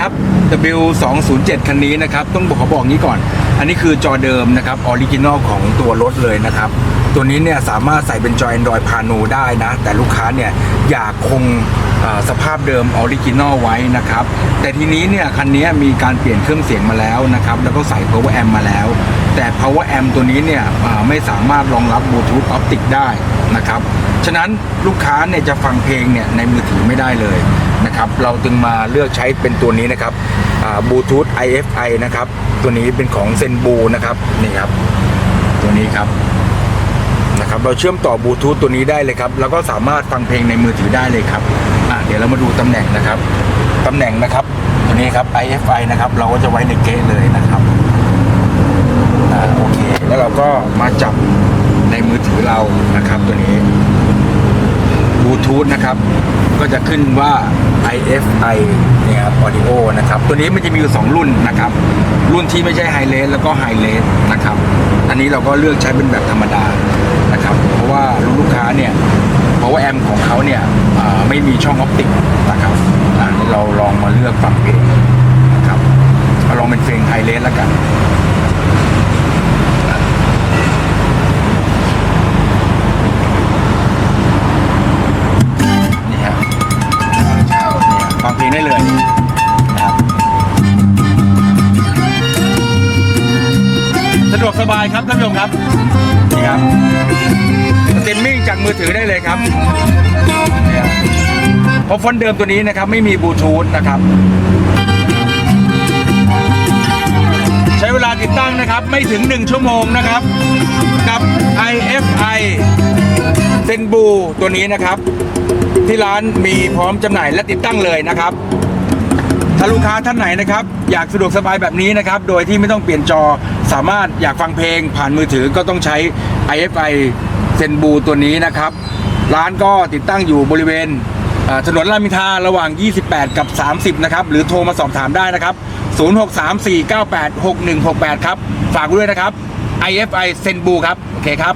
ครับ W207 คันนี้นะครับ ต้องบอกขอบอกงี้ก่อน อันนี้คือจอเดิมนะครับออริจินอลของตัวรถเลยนะครับ ตัวนี้เนี่ยสามารถใส่เป็นจอ Android Pano ได้นะ แต่ลูกค้าเนี่ยอยากคงสภาพเดิมออริจินอลไว้นะครับ แต่ทีนี้เนี่ยคันนี้มีการเปลี่ยนเครื่องเสียงมาแล้วนะครับ แล้วก็ใส่ power amp มาแล้ว แต่ power amp ตัวนี้เนี่ยไม่สามารถรองรับบลูทูธออปติกได้นะครับ ฉะนั้นลูกค้าเนี่ยจะฟังเพลงเนี่ยในมือถือไม่ได้เลย นะครับเราจึงมาเลือกใช้เป็นตัวนี้นะครับบลูทูธ IFI นะครับ ตัวนี้เป็นของเซนบูนะครับนี่ครับ ตัวนี้ครับนะครับเราเชื่อมต่อบลูทูธตัวนี้ได้เลยครับแล้วก็สามารถฟังเพลงในมือถือได้เลยครับอะเดี๋ยวเรามาดูตำแหน่งนะครับตำแหน่งนะครับ ตัวนี้ครับ IFI นะครับ เราก็จะไว้ในเกะเลยนะครับอ่าโอเค แล้วเราก็มาจับในมือถือเรานะครับ ตัวนี้บลูทูธนะครับ ก็จะขึ้นว่า IFI เนี่ยครับ audio นะครับ ตัวนี้มันจะมีอยู่ 2 รุ่นนะครับ รุ่นที่ไม่ใช่ไฮเลสแล้วก็ไฮเลสนะครับ อันนี้เราก็เลือกใช้เป็นแบบธรรมดานะครับ เพราะว่าลูกค้าเนี่ย เพราะว่าแอมของเขาเนี่ยไม่มีช่องออปติกนะครับอ่าเราลองมาเลือกฟังเพลงนะครับเอาลองเป็นเพลงไฮเลสแล้วกัน ได้เลยนะครับสะดวกสบายครับท่านผู้ชมครับนี่ครับสตรีมมิ่งจากมือถือได้เลยครับนี่ครับเพราะฟอนต์เดิมตัวนี้นะครับไม่มีบลูทูธนะครับใช้เวลาติดตั้งนะครับไม่ถึง 1 ชั่วโมงนะครับ กับ IFI เซนบูตัวนี้นะครับ ที่ร้านมีพร้อมจำหน่ายและติดตั้งเลยนะครับ ถ้าลูกค้าท่านไหนนะครับ อยากสะดวกสบายแบบนี้นะครับ โดยที่ไม่ต้องเปลี่ยนจอสามารถอยากฟังเพลงผ่านมือถือก็ต้องใช้ IFI เซนบูตัวนี้นะครับ ร้านก็ติดตั้งอยู่บริเวณถนนรามอินทราระหว่าง 28 กับ 30 นะครับ หรือโทรมาสอบถามได้นะครับ 0634986168 ครับ ฝากด้วยนะครับ IFI เซนบูครับ โอเคครับ